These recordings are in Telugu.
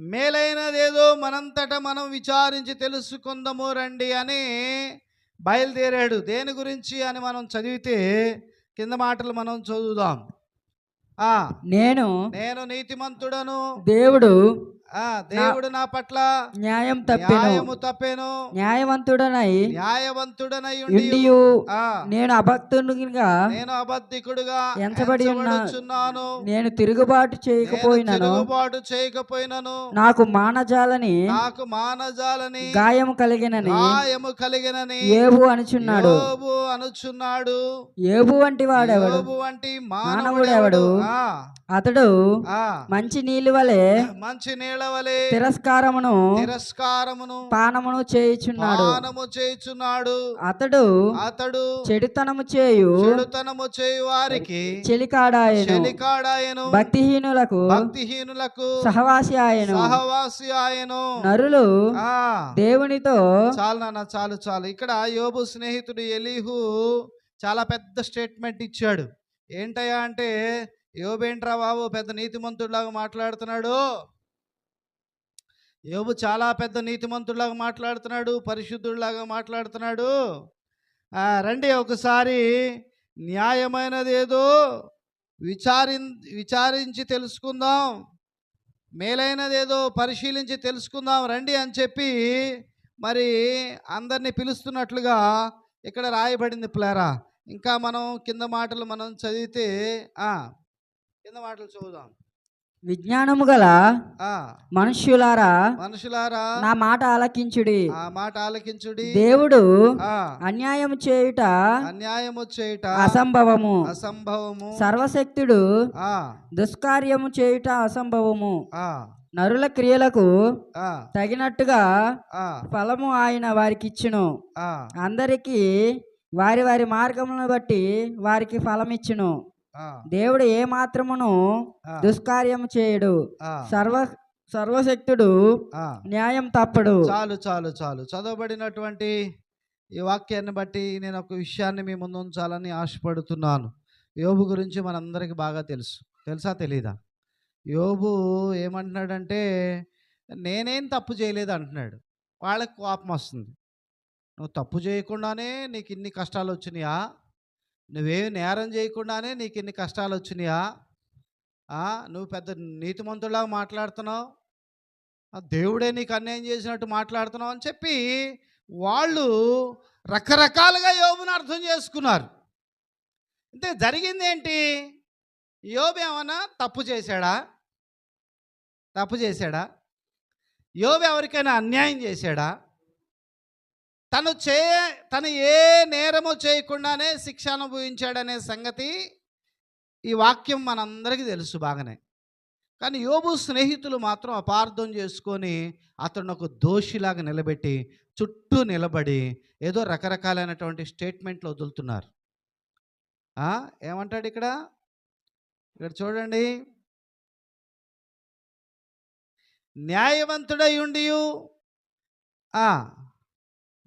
మేలైనదేదో మనంతట మనం విచారించి తెలుసుకుందాము రండి అని బయలుదేరాడు. దేని గురించి అని మనం చదివితే కింద మాటలు మనం చదువుదాం. నేను నేను నీతిమంతుడను. దేవుడు దేవుడు నా పట్ల న్యాయం తప్పెను. న్యాయము తప్పేను. న్యాయవంతుడనై న్యాయవంతుడనై ఉండి ఉండియు. నేను అభక్తునిగా నేను అబద్ధికుడుగా ఎంచబడి ఉన్న- ఎంచబడుచున్నాను. నేను తిరుగుబాటు నేను చేయకపోయినను. తిరుగుబాటు చేయకపోయినను. నాకు మానజాలని నాకు మానజాలని గాయము కలిగినని గాయము కలిగినని ఏబు అనుచున్నాడు. యోబు అనుచున్నాడు. ఏబు వంటి వాడెవడు? యోబు వంటి మానవుడెవడు? అతడు ఆ, మంచి నీళ్ళు వలె మంచి నీళ్ళ తిరస్కారమును తిరస్కారమును పానమును చేయుచున్నాడు. పానము చేయుచున్నాడు. అతడు అతడు చెడుతనము చేయు చెడుతనము చేయు వారికి చెలికాడాయను. చెలికాడాయను. భక్తిహీనులకు భక్తిహీనులకు సహవాసి ఆయను సహవాసి ఆయను నరులు ఆ. దేవునితో చాలు నాన్న చాలు చాలు. ఇక్కడ యోబు స్నేహితుడు ఎలీహు చాలా పెద్ద స్టేట్మెంట్ ఇచ్చాడు. ఏంటయ్యా అంటే యోబేంట్రా బాబు పెద్ద నీతిమంతుడిలాగా మాట్లాడుతున్నాడు. యోబు చాలా పెద్ద నీతిమంతుడిలాగా మాట్లాడుతున్నాడు పరిశుద్ధుడిలాగా మాట్లాడుతున్నాడు. రండి ఒకసారి న్యాయమైనది ఏదో విచారి విచారించి తెలుసుకుందాం. మేలైనదేదో పరిశీలించి తెలుసుకుందాం రండి అని చెప్పి మరి అందరినీ పిలుస్తున్నట్లుగా ఇక్కడ రాయబడింది ప్లేరా. ఇంకా మనం కింద మాటలు మనం చదివితే కింద మాటలు చదువుదాం. విజ్ఞానము గల మనుష్యులారా మనుషులారా నా మాట ఆలకించుడి. ఆ మాట ఆలకించుడి. దేవుడు ఆ, అన్యాయం చేయుట అన్యాయము చేయుట అసంభవము. అసంభవము. సర్వశక్తుడు దుష్కార్యము చేయుట అసంభవము. నరుల క్రియలకు తగినట్టుగా ఫలము ఆయన వారికిచ్చును. ఆ, అందరికీ వారి వారి మార్గములను బట్టి వారికి ఫలమిచ్చును. దేవుడు ఏ మాత్రమును దుష్కార్యము చేయడు. సర్వ సర్వశక్తుడు. న్యాయం తప్పడు. చాలు చాలు చాలు. చదవబడినటువంటి ఈ వాక్యాన్ని బట్టి నేను ఒక విషయాన్ని మీ ముందు ఉంచాలని ఆశపడుతున్నాను. యోబు గురించి మనందరికీ బాగా తెలుసు. తెలుసా తెలీదా? యోబు ఏమంటున్నాడంటే నేనేం తప్పు చేయలేదు అంటున్నాడు. వాళ్ళకి కోపం వస్తుంది. నువ్వు తప్పు చేయకుండానే నీకు ఇన్ని కష్టాలు వచ్చినాయా? నువ్వేం నేరం చేయకుండానే నీకు ఇన్ని కష్టాలు వచ్చినాయా నువ్వు పెద్ద నీతిమంతులాగా మాట్లాడుతున్నావు? ఆ దేవుడే నీకు అన్యాయం చేసినట్టు మాట్లాడుతున్నావు అని చెప్పి వాళ్ళు రకరకాలుగా యోబుని అర్థం చేసుకున్నారు అంటే జరిగింది ఏంటి యోబు ఏమన్నా తప్పు చేశాడా? తప్పు చేశాడా యోబు ఎవరికైనా అన్యాయం చేశాడా తను చే తను ఏ నేరము చేయకుండానే శిక్ష అనుభవించాడనే సంగతి ఈ వాక్యం మనందరికీ తెలుసు బాగానే. కానీ యోబు స్నేహితులు మాత్రం అపార్థం చేసుకొని అతను ఒక దోషిలాగా నిలబెట్టి చుట్టూ నిలబడి ఏదో రకరకాలైనటువంటి స్టేట్మెంట్లు వదులుతున్నారు. ఏమంటాడు ఇక్కడ? ఇక్కడ చూడండి. న్యాయవంతుడై ఉండి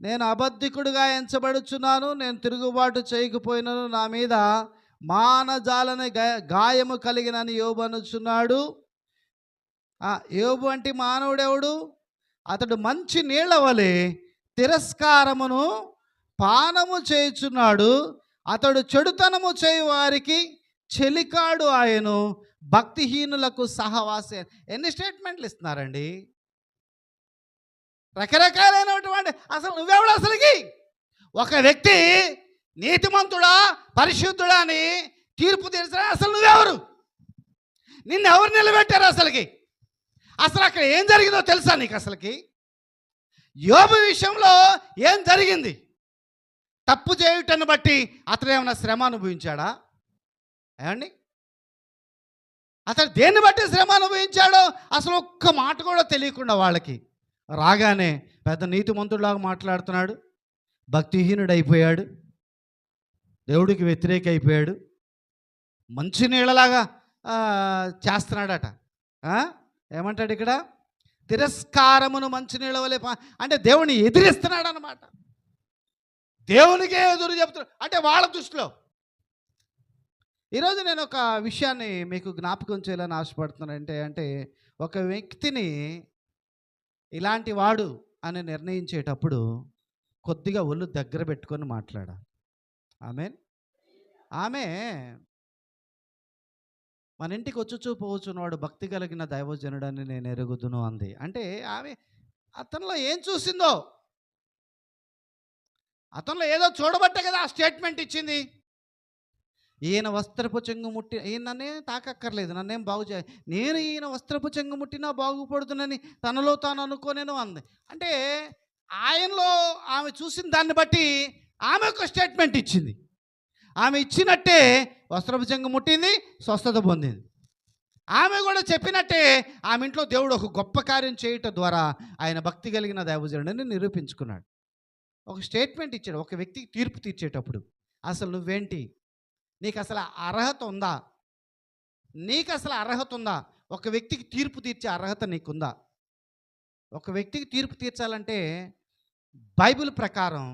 నేను అబద్ధికుడుగా ఎంచబడుచున్నాను నేను తిరుగుబాటు చేయకపోయినను నా మీద మానజాలని గా- గాయము కలిగినని యోబు అనుచున్నాడు. యోబు అంటే మానవుడెవడు? అతడు మంచి నీళ్ళ వలె తిరస్కారమును పానము చేయుచున్నాడు. అతడు చెడుతనము చేయు వారికి చెలికాడు ఆయను భక్తిహీనులకు సహవాసే. ఎన్ని స్టేట్మెంట్లు ఇస్తున్నారండి? రకరకాలైనటువంటి అసలు నువ్వెవడు అసలుకి? ఒక వ్యక్తి నీతిమంతుడా పరిశుద్ధుడా అని తీర్పు తీర్చడా అసలు నువ్వెవరు? నిన్ను ఎవరు నిలబెట్టారు అసలుకి? అసలు అక్కడ ఏం జరిగిందో తెలుసా నీకు అసలుకి? యోబు విషయంలో ఏం జరిగింది? తప్పు చేయుటను బట్టి అతను ఏమైనా శ్రమ అనుభవించాడా? ఏమండి? అతను దేన్ని బట్టి శ్రమ అనుభవించాడో అసలు ఒక్క మాట కూడా తెలియకుండా వాళ్ళకి. రాగానే పెద్ద నీతిమంతుడిలాగా మాట్లాడుతున్నాడు. భక్తిహీనుడు అయిపోయాడు దేవుడికి వ్యతిరేక అయిపోయాడు మంచి నీళ్ళలాగా చేస్తున్నాడట. ఏమంటాడు ఇక్కడ? తిరస్కారమును మంచినీళ్ళ వలె అంటే దేవుని ఎదిరిస్తున్నాడు అనమాట దేవునికే ఎదురు చెప్తున్నాడు అంటే వాళ్ళ దృష్టిలో. ఈరోజు నేను ఒక విషయాన్ని మీకు జ్ఞాపకం చేయాలని ఆశపడుతున్నాను అంటే అంటే ఒక వ్యక్తిని ఇలాంటి వాడు అని నిర్ణయించేటప్పుడు కొద్దిగా ఒళ్ళు దగ్గర పెట్టుకొని మాట్లాడాలి. ఆమె ఆమె మన ఇంటికి వచ్చుచూ పోవచ్చున్నవాడు భక్తి కలిగిన దైవజనుడని నేను ఎరుగుదును అంది. అంటే ఆమె అతనిలో ఏం చూసిందో? అతనిలో ఏదో చూడబట్టే కదా ఆ స్టేట్మెంట్ ఇచ్చింది. ఈయన వస్త్రపు చెంగు ముట్టి ఈయన నన్నే తాకక్కర్లేదు నన్నేం బాగు చే నేను ఈయన వస్త్రపు చెంగు ముట్టినా బాగుపడుతుందని తనలో తాను అనుకోనేను అంది. అంటే ఆయనలో ఆమె చూసిన దాన్ని బట్టి ఆమె ఒక స్టేట్మెంట్ ఇచ్చింది. ఆమె ఇచ్చినట్టే వస్త్రపు చెంగు ముట్టింది స్వస్థత పొందింది. ఆమె కూడా చెప్పినట్టే ఆమె ఇంట్లో దేవుడు ఒక గొప్ప కార్యం చేయటం ద్వారా ఆయన భక్తి కలిగిన దైవజనుడని నిరూపించుకున్నాడు. ఒక స్టేట్మెంట్ ఇచ్చాడు ఒక వ్యక్తికి తీర్పు తీర్చేటప్పుడు. అసలు నువ్వేంటి? నీకు అసలు అర్హత ఉందా నీకు అసలు అర్హత ఉందా ఒక వ్యక్తికి తీర్పు తీర్చే అర్హత నీకుందా? ఒక వ్యక్తికి తీర్పు తీర్చాలంటే బైబిల్ ప్రకారం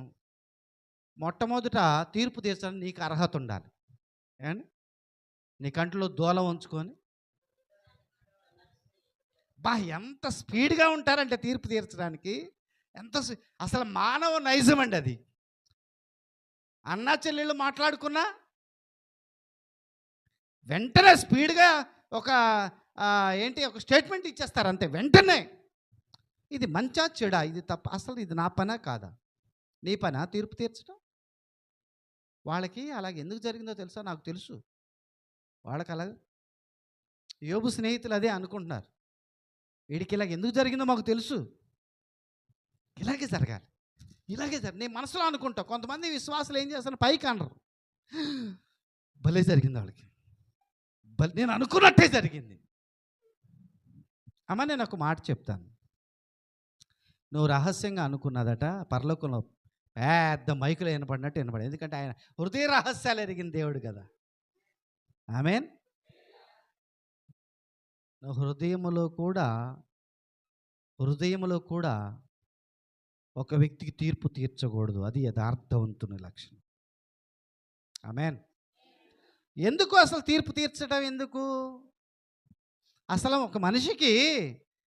మొట్టమొదట తీర్పు తీర్చడానికి నీకు అర్హత ఉండాలి ఏమండి? నీ కంట్లో దూలం ఉంచుకొని బా ఎంత స్పీడ్గా ఉంటారంటే తీర్పు తీర్చడానికి. ఎంత అసలు మానవ నైజం అండి అది అన్నా చెల్లెళ్ళు మాట్లాడుకున్నా వెంటనే స్పీడ్గా ఒక ఏంటి ఒక స్టేట్మెంట్ ఇచ్చేస్తారు అంతే. వెంటనే ఇది మంచా చెడా? ఇది తప్ప అసలు ఇది నా పనా కాదా? నీ పనా? తీర్పు తీర్చడం? వాళ్ళకి అలాగే ఎందుకు జరిగిందో తెలుసా? నాకు తెలుసు. వాళ్ళకి అలా యోబు స్నేహితులు అదే అనుకుంటున్నారు. వీడికి ఇలాగ ఎందుకు జరిగిందో మాకు తెలుసు. ఇలాగే జరగాలి. ఇలాగే జరగాలి నేను మనసులో అనుకుంటా. కొంతమంది విశ్వాసులు ఏం చేస్తాను పైకి అనరు. భలే జరిగింది వాళ్ళకి. నేను అనుకున్నట్టే జరిగింది. అమ్మ నేను ఒక మాట చెప్తాను. నువ్వు రహస్యంగా అనుకున్నదట పరలోకంలో పెద్ద మైకులు వినపడినట్టు వినపడి ఎందుకంటే ఆయన హృదయ రహస్యాలు ఎరిగిన దేవుడు కదా. ఆమెన్? నువ్వు హృదయములో కూడా హృదయములో కూడా ఒక వ్యక్తికి తీర్పు తీర్చకూడదు. అది యథార్థవంతుని లక్షణం. ఆమెన్? ఎందుకు అసలు తీర్పు తీర్చడం ఎందుకు? అసలు ఒక మనిషికి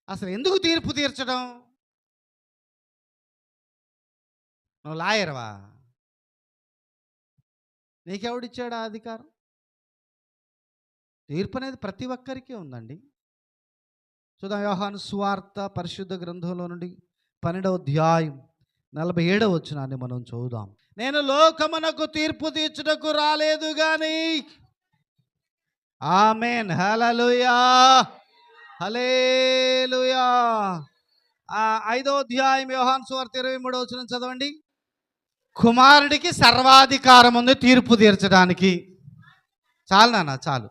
అసలు ఎందుకు తీర్పు తీర్చడం నువ్వు లాయర్వా? నీకెవడిచ్చాడు ఆ అధికారం? తీర్పు అనేది ప్రతి ఒక్కరికి ఉందండి. చూద్దాం యోహాను స్వార్థ పరిశుద్ధ గ్రంథంలో నుండి పన్నెండవ అధ్యాయం నలభై ఏడవ వచ్చినాన్ని మనం చూద్దాం. నేను లోకమునకు తీర్పు తీర్చుటకు రాలేదు కానీ ఆమెన్. హలలుయా హలేలుయా ఆ ఐదో అధ్యాయం వ్యవహాన్ సువార్త ఇరవై మూడో వచ్చిన చదవండి. కుమారుడికి సర్వాధికారం ఉంది తీర్పు తీర్చడానికి. చాలు నాన్న చాలు.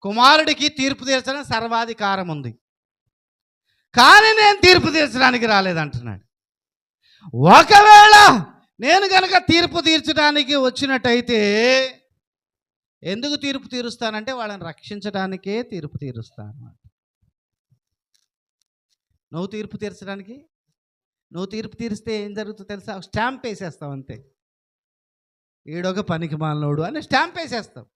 కుమారుడికి తీర్పు తీర్చడం సర్వాధికారం ఉంది. కానీ నేను తీర్పు తీర్చడానికి రాలేదంటున్నాడు. ఒకవేళ నేను కనుక తీర్పు తీర్చడానికి వచ్చినట్టయితే ఎందుకు తీర్పు తీరుస్తానంటే వాళ్ళని రక్షించడానికే తీర్పు తీరుస్తాను నువ్వు తీర్పు తీర్చడానికి? నువ్వు తీర్పు తీరిస్తే ఏం జరుగుతుందో తెలుసా? స్టాంప్ వేసేస్తావు అంతే. ఈడొక పనికి మాలనోడు అని స్టాంప్ వేసేస్తావు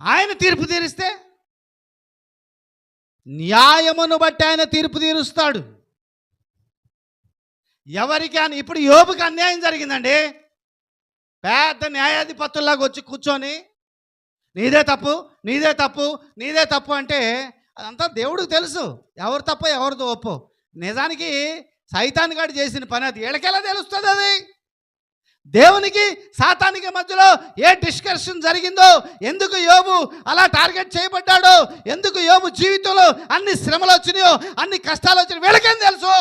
ఆయన తీర్పు తీరిస్తే న్యాయమును బట్టి ఆయన తీర్పు తీరుస్తాడు. ఎవరికి అని ఇప్పుడు యోబుకి అన్యాయం జరిగిందండి. పెద్ద న్యాయాధిపతుల్లాగా వచ్చి కూర్చొని నీదే తప్పు నీదే తప్పు నీదే తప్పు అంటే అదంతా దేవుడికి తెలుసు. ఎవరు తప్ప ఎవరిదో ఒప్పు. నిజానికి సైతాన్ చేసిన పని అది. వీళ్ళకెలా తెలుస్తుంది అది? దేవునికి సాతానికి మధ్యలో ఏ డిస్కషన్ జరిగిందో ఎందుకు యోబు అలా టార్గెట్ చేయబడ్డాడో ఎందుకు యోబు జీవితంలో అన్ని శ్రమలు వచ్చినాయో అన్ని కష్టాలు వచ్చినాయో వీళ్ళకేం తెలుసు?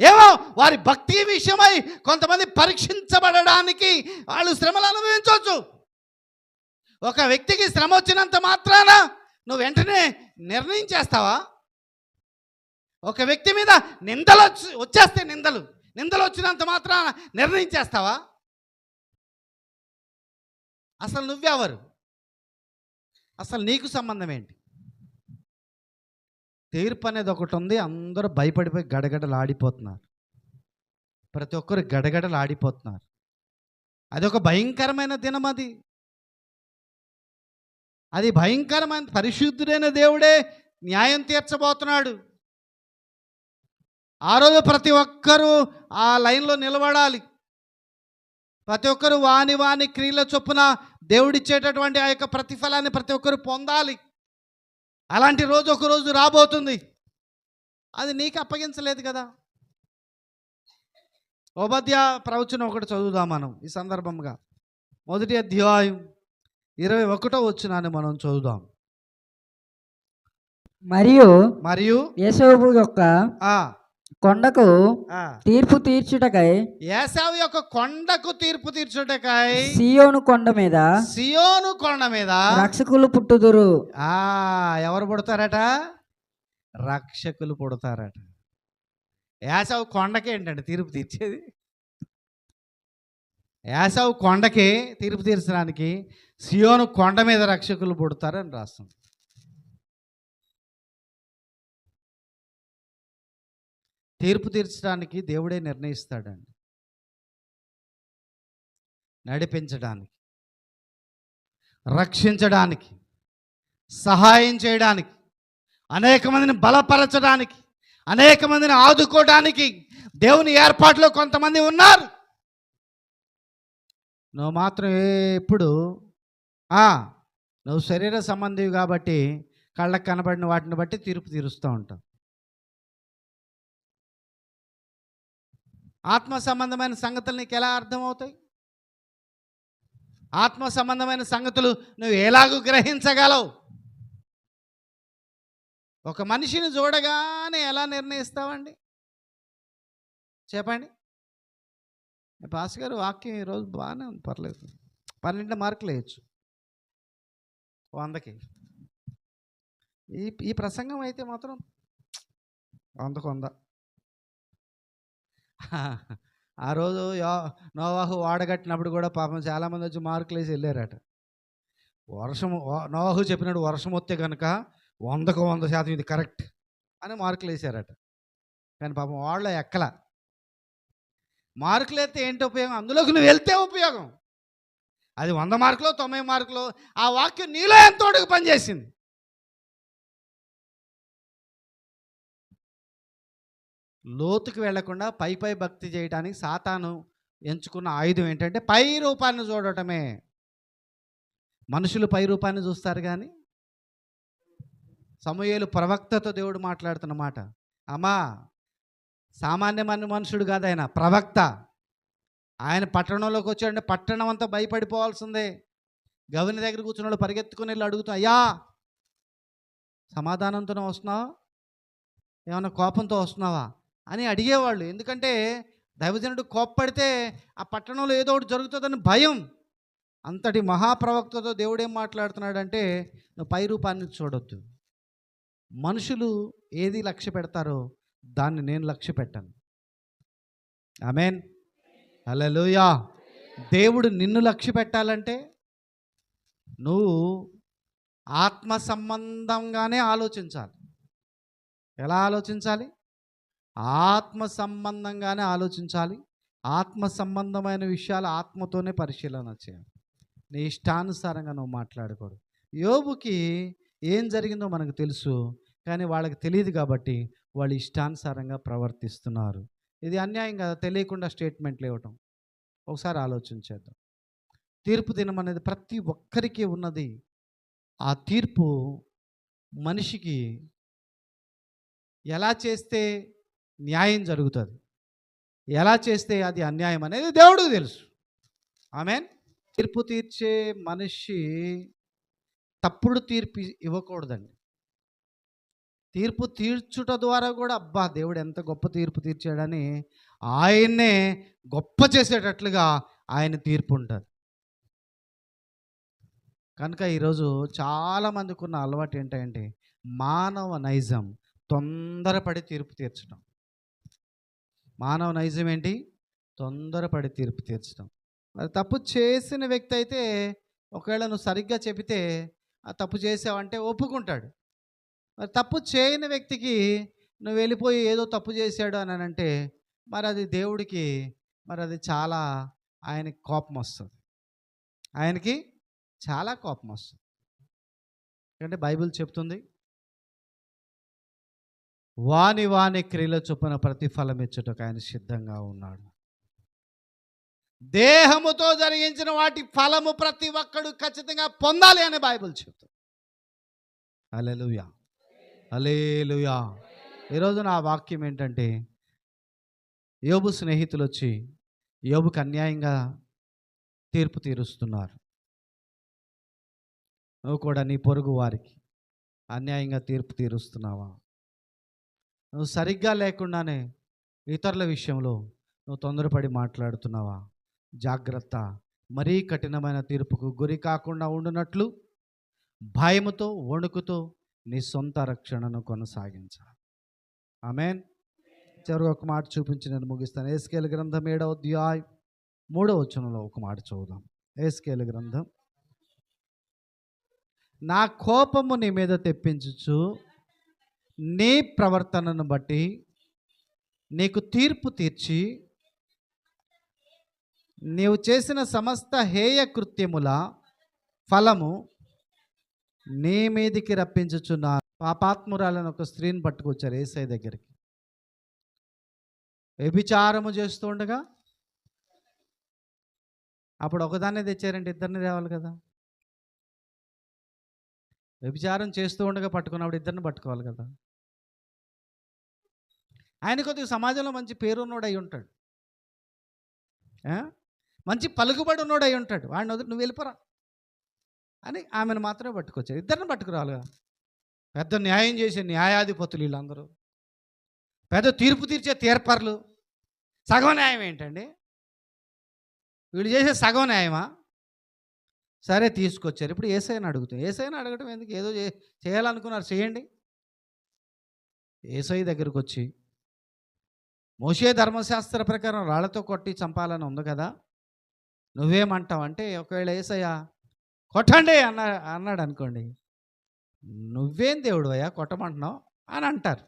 ఏమో వారి భక్తి విషయమై కొంతమంది పరీక్షించబడడానికి వాళ్ళు శ్రమలు అనుభవించవచ్చు. ఒక వ్యక్తికి శ్రమ వచ్చినంత మాత్రాన నువ్వు వెంటనే నిర్ణయం చేస్తావా? ఒక వ్యక్తి మీద నిందలు వచ్చి వచ్చేస్తే నిందలు. నిందలు వచ్చినంత మాత్రాన నిర్ణయం చేస్తావా? అసలు నువ్వెవరు? అసలు నీకు సంబంధం ఏంటి? తీర్పు అనేది ఒకటి ఉంది అందరూ భయపడిపోయి గడగడలాడిపోతున్నారు. ప్రతి ఒక్కరు గడగడలాడిపోతున్నారు. అది ఒక భయంకరమైన దినం అది. అది భయంకరమైన పరిశుద్ధుడైన దేవుడే న్యాయం తీర్చబోతున్నాడు. ఆ రోజు ప్రతి ఒక్కరూ ఆ లైన్లో నిలబడాలి. ప్రతి ఒక్కరు వాని వాని క్రియల చొప్పున దేవుడిచ్చేటటువంటి ఆ యొక్క ప్రతిఫలాన్ని ప్రతి ఒక్కరు పొందాలి. అలాంటి రోజు ఒక రోజు రాబోతుంది. అది నీకు అప్పగించలేదు కదా. ఉపధ్య ప్రవచనం ఒకటి చదువుదాం మనం ఈ సందర్భంగా. మొదటి అధ్యాయం ఇరవై ఒకటో వచ్చినాన్ని మనం చదువుదాం. మరియు మరియు యేసోబు యొక్క కొండకు తీర్పు తీర్చుటకై ఏసావు యొక్క కొండకు తీర్పు తీర్చుటకై సియోను కొండ మీద సియోను కొండ మీద రక్షకులు పుట్టుదురు. ఆ ఎవరు పుడతారట? రక్షకులు పుడతారట. యాసవ్ కొండకి ఏంటంటే తీర్పు తీర్చేది? యాసవ్ కొండకి తీర్పు తీర్చడానికి సియోను కొండ మీద రక్షకులు పుడతారని రాస్తుంది. తీర్పు తీర్చడానికి దేవుడే నిర్ణయిస్తాడండి. నడిపించడానికి రక్షించడానికి సహాయం చేయడానికి అనేక మందిని బలపరచడానికి అనేక మందిని ఆదుకోవడానికి దేవుని ఏర్పాట్లో కొంతమంది ఉన్నారు. నువ్వు మాత్రం ఎప్పుడు నువ్వు శరీర సంబంధివి కాబట్టి కళ్ళకు కనబడిన వాటిని బట్టి తీర్పు తీరుస్తూ ఉంటావు. ఆత్మ సంబంధమైన సంగతులు నీకు ఎలా అర్థమవుతాయి? ఆత్మ సంబంధమైన సంగతులు నువ్వు ఎలాగూ గ్రహించగలవు? ఒక మనిషిని చూడగానే ఎలా నిర్ణయిస్తావండి? చెప్పండి. పాస్ గారు వాక్యం ఈరోజు బాగానే ఉంది పర్లేదు. పన్నెండు మార్కులు వేయచ్చు. వందకి. ఈ ఈ ప్రసంగం అయితే మాత్రం వందకు వంద ఆ రోజు యో నోవాహు వాడగట్టినప్పుడు కూడా పాపం చాలామంది వచ్చి మార్కులు వేసి వెళ్ళారట. వర్షం నోవాహు చెప్పినట్టు వర్షం వస్తే కనుక వందకు వంద శాతం ఇది కరెక్ట్ అని మార్కులు వేసారట. కానీ పాపం వాళ్ళ ఎక్కల. మార్కులు అయితే ఏంటి ఉపయోగం? అందులోకి నువ్వు వెళ్తే ఉపయోగం. అది వంద మార్కులు తొంభై మార్కులు ఆ వాక్యం నీలో ఎంతోటికి పనిచేసింది. లోతుకి వెళ్ళకుండా పై పై భక్తి చేయడానికి సాతాను ఎంచుకున్న ఆయుధం ఏంటంటే పై రూపాన్ని చూడటమే. మనుషులు పై రూపాన్ని చూస్తారు కానీ సమూయేలు ప్రవక్తతో దేవుడు మాట్లాడుతున్న మాట. అమ్మా సామాన్యమైన మనుషుడు కాదు ఆయన ప్రవక్త. ఆయన పట్టణంలోకి వచ్చాడంటే పట్టణం అంతా భయపడిపోవాల్సిందే. గవిని దగ్గర కూర్చున్న వాళ్ళు పరిగెత్తుకుని వెళ్ళి అడుగుతా అయ్యా సమాధానంతోనే వస్తున్నావా? ఏమైనా కోపంతో వస్తున్నావా? అని అడిగేవాళ్ళు. ఎందుకంటే దైవజనుడు కోప్పడితే ఆ పట్టణంలో ఏదో ఒకటి జరుగుతుందని భయం. అంతటి మహాప్రవక్తతో దేవుడు ఏం మాట్లాడుతున్నాడంటే నువ్వు పై రూపాన్ని చూడొద్దు. మనుషులు ఏది లక్ష్య పెడతారో దాన్ని నేను లక్ష్య పెట్టాను. ఆమెన్. హల్లెలూయా. దేవుడు నిన్ను లక్ష్య పెట్టాలంటే నువ్వు ఆత్మ సంబంధంగానే ఆలోచించాలి. ఎలా ఆలోచించాలి? ఆత్మ సంబంధంగానే ఆలోచించాలి. ఆత్మ సంబంధమైన విషయాలు ఆత్మతోనే పరిశీలన చేయాలి. నీ ఇష్టానుసారంగా నువ్వు మాట్లాడకూడదు. యోబుకి ఏం జరిగిందో మనకు తెలుసు కానీ వాళ్ళకి తెలియదు కాబట్టి వాళ్ళు ఇష్టానుసారంగా ప్రవర్తిస్తున్నారు. ఇది అన్యాయం కదా తెలియకుండా స్టేట్మెంట్లు ఇవ్వటం. ఒకసారి ఆలోచించేద్దాం తీర్పు దినం అనేది ప్రతి ఒక్కరికి ఉన్నది. ఆ తీర్పు మనిషికి ఎలా చేస్తే న్యాయం జరుగుతుంది. ఎలా చేస్తే అది అన్యాయం అనేది దేవుడికి తెలుసు. ఆమెన్? తీర్పు తీర్చే మనిషి తప్పుడు తీర్పు ఇవ్వకూడదండి. తీర్పు తీర్చుట ద్వారా కూడా అబ్బా దేవుడు ఎంత గొప్ప తీర్పు తీర్చాడని ఆయన్నే గొప్ప చేసేటట్లుగా ఆయన తీర్పు ఉంటుంది. కనుక ఈరోజు చాలామందికి ఉన్న అలవాటు ఏంటంటే మానవ నైజం తొందరపడి తీర్పు తీర్చడం మానవ నైజం ఏంటి? తొందరపడి తీర్పు తీర్చడం. మరి తప్పు చేసిన వ్యక్తి అయితే ఒకవేళ నువ్వు సరిగ్గా చెబితే ఆ తప్పు చేసావంటే ఒప్పుకుంటాడు. మరి తప్పు చేయని వ్యక్తికి నువ్వు వెళ్ళిపోయి ఏదో తప్పు చేశాడు అని అంటే మరి అది దేవుడికి మరి అది చాలా ఆయనకి కోపం వస్తుంది. ఆయనకి చాలా కోపం వస్తుంది. ఎందుకంటే బైబిల్ చెప్తుంది వాని వాని క్రియల చొప్పున ప్రతిఫలం ఇచ్చుటకు ఆయన సిద్ధంగా ఉన్నాడు. దేహముతో జరిగించిన వాటి ఫలము ప్రతి ఒక్కడు ఖచ్చితంగా పొందాలి అని బైబిల్ చెప్తుంది. అలెలుయా అలేలుయా ఈరోజు నా వాక్యం ఏంటంటే యోబు స్నేహితులు వచ్చి యోబుకు అన్యాయంగా తీర్పు తీరుస్తున్నారు. నువ్వు కూడా నీ పొరుగు వారికి అన్యాయంగా తీర్పు తీరుస్తున్నావా? నువ్వు సరిగ్గా లేకుండానే ఇతరుల విషయంలో నువ్వు తొందరపడి మాట్లాడుతున్నావా? జాగ్రత్త. మరీ కఠినమైన తీర్పుకు గురి కాకుండా ఉండునట్లు భయముతో వణుకుతో నీ సొంత రక్షణను కొనసాగించాలి. ఆమెన్. చివరికి ఒక మాట చూపించి నేను ముగిస్తాను. ఏస్కేల్ గ్రంథం ఏడవ అధ్యాయం మూడవ వచనంలో ఒక మాట చూద్దాం. ఏస్కేల్ గ్రంథం. నా కోపము నీ మీద తెప్పించుచు నీ ప్రవర్తనను బట్టి నీకు తీర్పు తీర్చి నీవు చేసిన సమస్త హేయ కృత్యముల ఫలము నీ మీదికి రప్పించుచున్నా పాపాత్మురాలను ఒక స్త్రీని పట్టుకొచ్చారు ఏసై దగ్గరికి. వ్యభిచారము చేస్తూ ఉండగా అప్పుడు ఒకదాన్నే తెచ్చారంటే ఇద్దరిని తేవాలి కదా. వ్యభిచారం చేస్తూ ఉండగా పట్టుకున్నప్పుడు ఇద్దరిని పట్టుకోవాలి కదా. ఆయన కొద్దిగా సమాజంలో మంచి పేరున్నోడు అయి ఉంటాడు మంచి పలుకుబడి ఉన్నోడు అయి ఉంటాడు. వాడిని వదిలి నువ్వు వెళ్ళిపోరా అని ఆమెను మాత్రమే పట్టుకొచ్చారు. ఇద్దరిని పట్టుకురాలుగా. పెద్ద న్యాయం చేసే న్యాయాధిపతులు వీళ్ళందరూ. పెద్ద తీర్పు తీర్చే తీర్పర్లు. సగం న్యాయం ఏంటండి? వీళ్ళు చేసే సగం న్యాయమా? సరే తీసుకొచ్చారు. ఇప్పుడు ఏసైని అడుగుతాం. ఏసైని అడగటం ఎందుకు? ఏదో చేయాలనుకున్నారు. చేయండి. ఏసై దగ్గరకు వచ్చి మోసే ధర్మశాస్త్ర ప్రకారం రాళ్ళతో కొట్టి చంపాలని ఉంది కదా. నువ్వేమంటావు అంటే ఒకవేళ ఏసయ్యా కొట్టండి అన్న అన్నాడు అనుకోండి నువ్వేం దేవుడు అయ్యా కొట్టమంటున్నావు? అని అంటారు.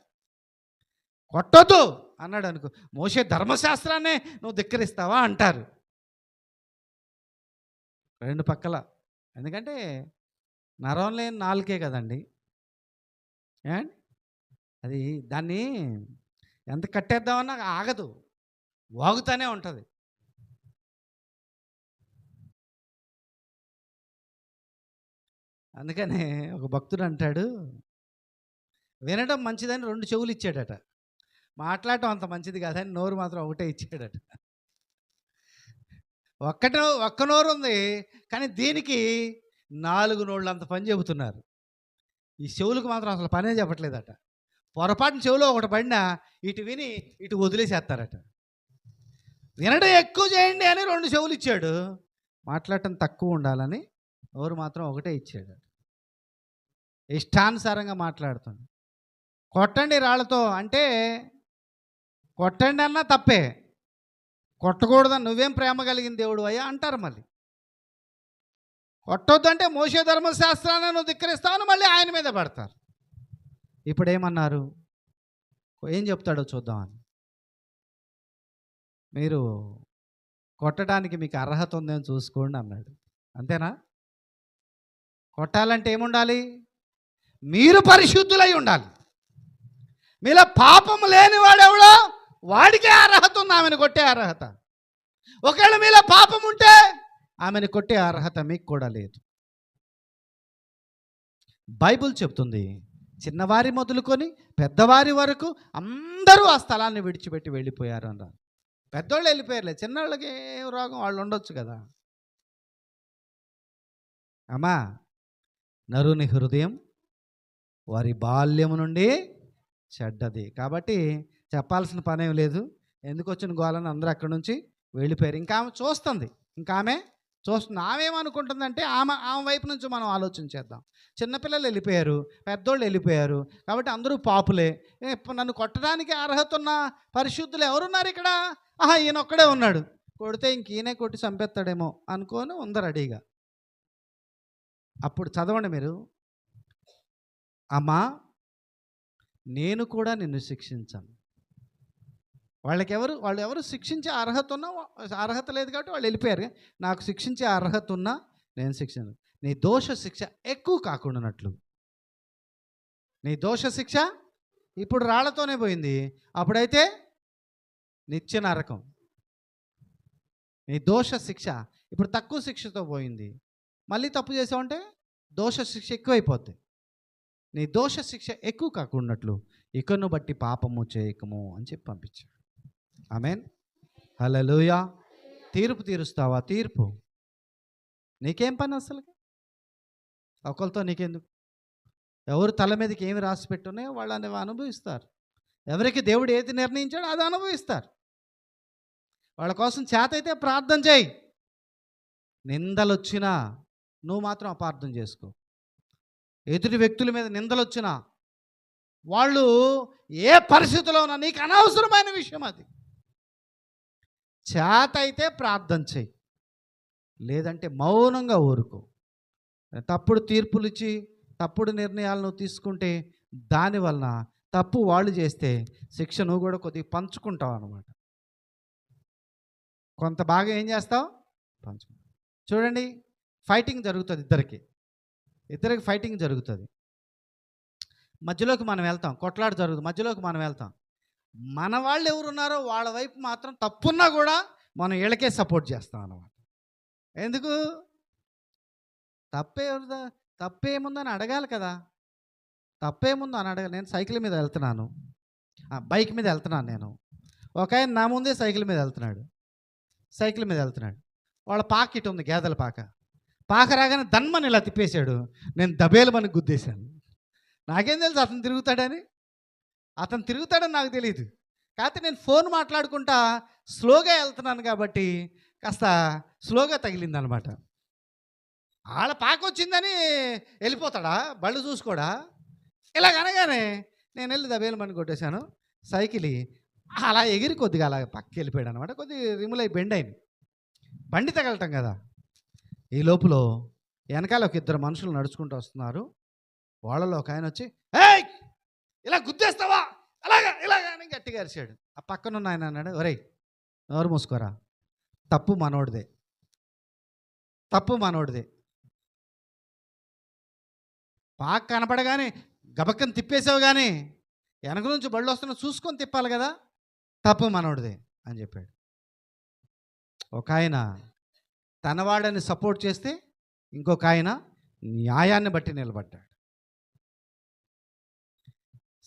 కొట్టొద్దు అన్నాడు అనుకో మోసే ధర్మశాస్త్రాన్నే నువ్వు ధిక్కరిస్తావా? అంటారు. రెండు పక్కల. ఎందుకంటే నరం లేని నాలుకే కదండి. అది దాన్ని ఎంత కట్టేద్దామన్నా ఆగదు. వాగుతానే ఉంటుంది. అందుకనే ఒక భక్తుడు అంటాడు వినడం మంచిదని రెండు చెవులు ఇచ్చాడట. మాట్లాడటం అంత మంచిది కాదని నోరు మాత్రం ఒకటే ఇచ్చాడట. ఒక్కట ఒక్క నోరు ఉంది కానీ దీనికి నాలుగు నోళ్ళు అంత పని చెబుతున్నారు. ఈ చెవులకు మాత్రం అసలు పనే చెప్పట్లేదట. పొరపాటున చెవిలో ఒకటి పడినా ఇటు విని ఇటు వదిలేసేస్తారట. వినడం ఎక్కువ చేయండి అని రెండు చెవులు ఇచ్చాడు. మాట్లాడటం తక్కువ ఉండాలని ఎవరు మాత్రం ఒకటే ఇచ్చాడు. ఇష్టానుసారంగా మాట్లాడుతుంది. కొట్టండి రాళ్ళతో అంటే కొట్టండి అన్నా తప్పే. కొట్టకూడదని నువ్వేం ప్రేమ కలిగిన దేవుడు అయ్యా అంటారు మళ్ళీ. కొట్టొద్దంటే మోసే ధర్మశాస్త్రాన్ని నువ్వు ధిక్కరిస్తావు మళ్ళీ ఆయన మీద పడతారు. ఇప్పుడు ఏమన్నారు ఏం చెప్తాడో చూద్దామని మీరు కొట్టడానికి మీకు అర్హత ఉందని చూసుకోండి అన్నాడు. అంతేనా? కొట్టాలంటే ఏముండాలి? మీరు పరిశుద్ధులై ఉండాలి. మీలో పాపము లేనివాడెవడో వాడికే అర్హత ఉంది ఆమెను కొట్టే అర్హత. ఒకవేళ మీలో పాపం ఉంటే ఆమెను కొట్టే అర్హత మీకు కూడా లేదు. బైబుల్ చెప్తుంది చిన్నవారి మొదలుకొని పెద్దవారి వరకు అందరూ ఆ స్థలాన్ని విడిచిపెట్టి వెళ్ళిపోయారు అన్నారు. పెద్దోళ్ళు వెళ్ళిపోయారులే చిన్నవాళ్ళకి ఏం రోగం వాళ్ళు ఉండొచ్చు కదా. అమ్మా నరుని హృదయం వారి బాల్యము నుండి చెడ్డది. కాబట్టి చెప్పాల్సిన పనేం లేదు. ఎందుకు వచ్చిన గోళని అందరూ అక్కడి నుంచి వెళ్ళిపోయారు. ఇంకా ఆమె చూస్తుంది. ఇంకా ఆమె చూస్తుంది ఆమెమనుకుంటుందంటే ఆమె ఆమె వైపు నుంచి మనం ఆలోచన చేద్దాం చిన్నపిల్లలు వెళ్ళిపోయారు పెద్దోళ్ళు వెళ్ళిపోయారు కాబట్టి అందరూ పాపులే. ఇప్పుడు నన్ను కొట్టడానికి అర్హత ఉన్న పరిశుద్ధులు ఎవరున్నారు ఇక్కడ? ఆహా ఈయన ఒక్కడే ఉన్నాడు. కొడితే ఇంక ఈయనే కొట్టి చంపేస్తాడేమో అనుకొని ఉంది రెడీగా అప్పుడు చదవండి మీరు. అమ్మా నేను కూడా నిన్ను శిక్షించాను. వాళ్ళకి ఎవరు వాళ్ళు ఎవరు శిక్షించే అర్హత ఉన్నా అర్హత లేదు కాబట్టి వాళ్ళు వెళ్ళిపోయారు. నాకు శిక్షించే అర్హత ఉన్నా నేను శిక్షణ నీ దోష శిక్ష ఎక్కువ కాకుండానట్లు. నీ దోష శిక్ష ఇప్పుడు రాళ్ళతోనే పోయింది. అప్పుడైతే నిత్య నరకం. నీ దోష శిక్ష ఇప్పుడు తక్కువ శిక్షతో పోయింది. మళ్ళీ తప్పు చేసావంటే దోష శిక్ష ఎక్కువైపోద్ది. నీ దోష శిక్ష ఎక్కువ కాకున్నట్లు ఇకను బట్టి పాపము చేయకము అని చెప్పి పంపించాడు. ఆమెన్. హల్లెలూయా. తీర్పు తీరుస్తావా? తీర్పు. నీకేం పని అసలు? ఒకరితో నీకెందుకు? ఎవరు తల మీదకి ఏమి రాసి పెట్టున్నాయో వాళ్ళు అనేవి అనుభవిస్తారు. ఎవరికి దేవుడు ఏది నిర్ణయించాడో అది అనుభవిస్తారు. వాళ్ళ కోసం చేత అయితే ప్రార్థన చేయి. నిందలు వచ్చినా నువ్వు మాత్రం అపార్థం చేసుకో. ఎదుటి వ్యక్తుల మీద నిందలు వచ్చినా వాళ్ళు ఏ పరిస్థితిలో ఉన్నా నీకు అనవసరమైన విషయం అది. చేత అయితే ప్రార్థన చేయి. లేదంటే మౌనంగా ఊరుకో. తప్పుడు తీర్పులు ఇచ్చి తప్పుడు నిర్ణయాలను తీసుకుంటే దానివలన తప్పు వాళ్ళు చేస్తే శిక్ష నువ్వు కూడా కొద్దిగా పంచుకుంటావు అనమాట కొంత బాగా ఏం చేస్తావు? పంచుకుంటావు. చూడండి ఫైటింగ్ జరుగుతుంది ఇద్దరికి. ఇద్దరికి ఫైటింగ్ జరుగుతుంది. మధ్యలోకి మనం వెళ్తాం. కొట్లాట జరుగుతుంది. మధ్యలోకి మనం వెళ్తాం. మన వాళ్ళు ఎవరున్నారో వాళ్ళ వైపు మాత్రం తప్పున్నా కూడా మనం వీళ్ళకే సపోర్ట్ చేస్తాం అన్నమాట. ఎందుకు? తప్పే తప్పేముందని అడగాలి కదా. తప్పేముందో అని అడగాలి. నేను సైకిల్ మీద వెళ్తున్నాను. బైక్ మీద వెళ్తున్నాను నేను. ఒక ఆయన నా ముందే సైకిల్ మీద వెళ్తున్నాడు. సైకిల్ మీద వెళ్తున్నాడు. వాళ్ళ పాక ఉంది గేదెల పాక. పాక రాగానే దన్మని ఇలా తిప్పేశాడు. నేను దబేలమని గుద్దేశాను. నాకేం తెలుసు అతను తిరుగుతాడని? అతను తిరుగుతాడని నాకు తెలియదు కాకపోతే నేను ఫోన్ మాట్లాడుకుంటా స్లోగా వెళ్తున్నాను కాబట్టి కాస్త స్లోగా తగిలిందనమాట. వాళ్ళ పాక వచ్చిందని వెళ్ళిపోతాడా? బళ్ళు చూసుకోడా? ఇలాగ అనగానే నేను వెళ్ళి దబేలమని కొట్టేశాను. సైకిల్ అలా ఎగిరి కొద్దిగా అలా పక్కకి వెళ్ళిపోయాడు అనమాట కొద్దిగా రిములై బెండ్ అయింది. బండి తగలటం కదా. ఈ లోపల వెనకాల ఒక ఇద్దరు మనుషులు నడుచుకుంటూ వస్తున్నారు. వాళ్ళలో ఒక ఆయన వచ్చి ఏయ్! ఇలా గుద్దేస్తావా? అలాగా ఇలాగా అని గట్టిగా అరిచాడు. ఆ పక్కన ఉన్న ఆయన అన్నాడు ఒరేయ్ నోరు మూసుకోరా? తప్పు మనోడిదే. తప్పు మనోడిదే. బాగా కనపడగానే గబక్కని తిప్పేసావు కానీ వెనక నుంచి బళ్ళు వస్తున్నా చూసుకొని తిప్పాలి కదా. తప్పు మనోడిదే అని చెప్పాడు. ఒక ఆయన తనవాడని సపోర్ట్ చేస్తే ఇంకొక ఆయన న్యాయాన్ని బట్టి నిలబడ్డాడు.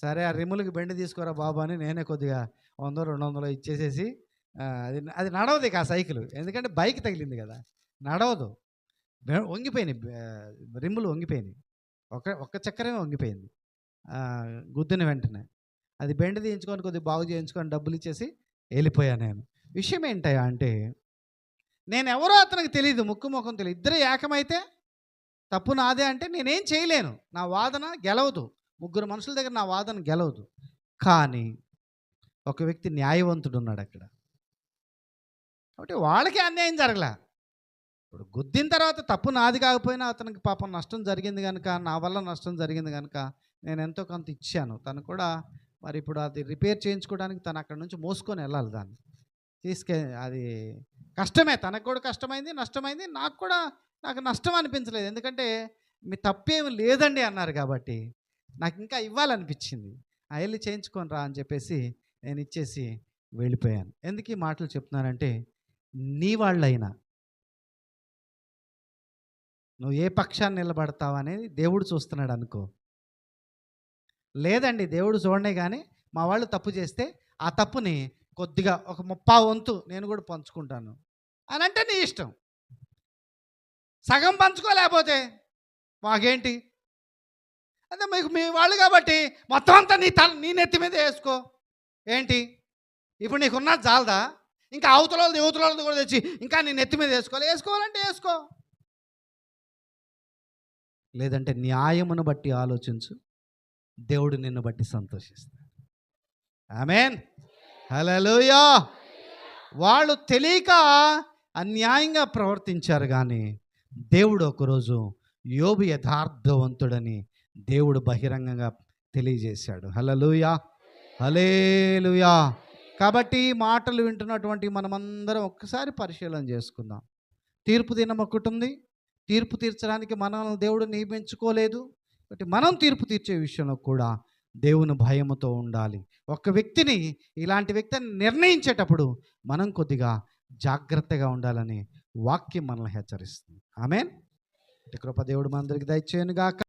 సరే ఆ రిములకి బెండి తీసుకోరా బాబు అని నేనే కొద్దిగా వంద రెండు వందలు ఇచ్చేసేసి అది అది నడవదు ఇక ఆ సైకిల్. ఎందుకంటే బైక్ తగిలింది కదా. నడవదు. వంగిపోయినాయి. రిమ్ములు వంగిపోయినాయి. ఒక ఒక్క చక్రమే వంగిపోయింది. గుద్దిన వెంటనే. అది బెండ్ తీయించుకొని కొద్దిగా బాగు చేయించుకొని డబ్బులు ఇచ్చేసి వెళ్ళిపోయాను నేను. విషయం ఏంటయ్యా అంటే నేను ఎవరో అతనికి తెలియదు ముక్కు ముఖం తెలియదు ఇద్దరు ఏకమైతే తప్పు నాదే అంటే నేనేం చేయలేను. నా వాదన గెలవదు. ముగ్గురు మనుషుల దగ్గర నా వాదన గెలవదు. కానీ ఒక వ్యక్తి న్యాయవంతుడు ఉన్నాడు అక్కడ. కాబట్టి వాళ్ళకి అన్యాయం జరగలే. ఇప్పుడు గుద్దిన తర్వాత తప్పు నాది కాకపోయినా అతనికి పాపం నష్టం జరిగింది కనుక నా వల్ల నష్టం జరిగింది కనుక నేను ఎంతో కొంత ఇచ్చాను. తను కూడా మరి ఇప్పుడు అది రిపేర్ చేయించుకోవడానికి తను అక్కడ నుంచి మోసుకొని వెళ్ళాలి దాన్ని. తీసుకె అది కష్టమే. తనకు కూడా కష్టమైంది నష్టమైంది. నాకు కూడా నాకు నష్టం అనిపించలేదు. ఎందుకంటే మీ తప్పేమి లేదండి అన్నారు కాబట్టి నాకు ఇంకా ఇవ్వాలనిపించింది ఆ వెళ్ళి చేయించుకొని రా అని చెప్పేసి నేను ఇచ్చేసి వెళ్ళిపోయాను. ఎందుకు ఈ మాటలు చెప్తున్నానంటే నీ వాళ్ళైనా. నువ్వు ఏ పక్షాన్ని నిలబడతావు అనేది దేవుడు చూస్తున్నాడు అనుకో. లేదండి దేవుడు చూడనే కానీ మా వాళ్ళు తప్పు చేస్తే ఆ తప్పుని కొద్దిగా ఒక ముప్పా వంతు నేను కూడా పంచుకుంటాను. అని అంటే నీ ఇష్టం. సగం పంచుకోలేకపోతే మాకేంటి? అదే మీకు మీ వాళ్ళు కాబట్టి మొత్తం అంతా నీ తల నీ నెత్తి మీద వేసుకో. ఏంటి? ఇప్పుడు నీకున్న చాలదా ఇంకా అవతల వాళ్ళది యువతల వాళ్ళది కూడా తెచ్చి ఇంకా నీ నెత్తి మీద వేసుకోవాలి. వేసుకోవాలంటే వేసుకో. లేదంటే న్యాయమును బట్టి ఆలోచించు. దేవుడు నిన్ను బట్టి సంతోషిస్తాడు. ఆమెన్. హలోయా వాళ్ళు తెలియక అన్యాయంగా ప్రవర్తించారు కానీ దేవుడు ఒకరోజు యోబు యథార్థవంతుడని దేవుడు బహిరంగంగా తెలియజేశాడు. హలలుయా హలేలుయా కాబట్టి మాటలు వింటున్నటువంటి మనమందరం ఒక్కసారి పరిశీలన చేసుకుందాం. తీర్పు దినం ఒకటి ఉంది. తీర్పు తీర్చడానికి మనల్ని దేవుడు నియమించుకోలేదు. కాబట్టి మనం తీర్పు తీర్చే విషయంలో కూడా దేవుని భయముతో ఉండాలి. ఒక వ్యక్తిని ఇలాంటి వ్యక్తిని నిర్ణయించేటప్పుడు మనం కొద్దిగా జాగ్రత్తగా ఉండాలని వాక్యం మనల్ని హెచ్చరిస్తుంది. ఆమెన్. కృప దేవుడు మనందరికి దయచేయనుగాక.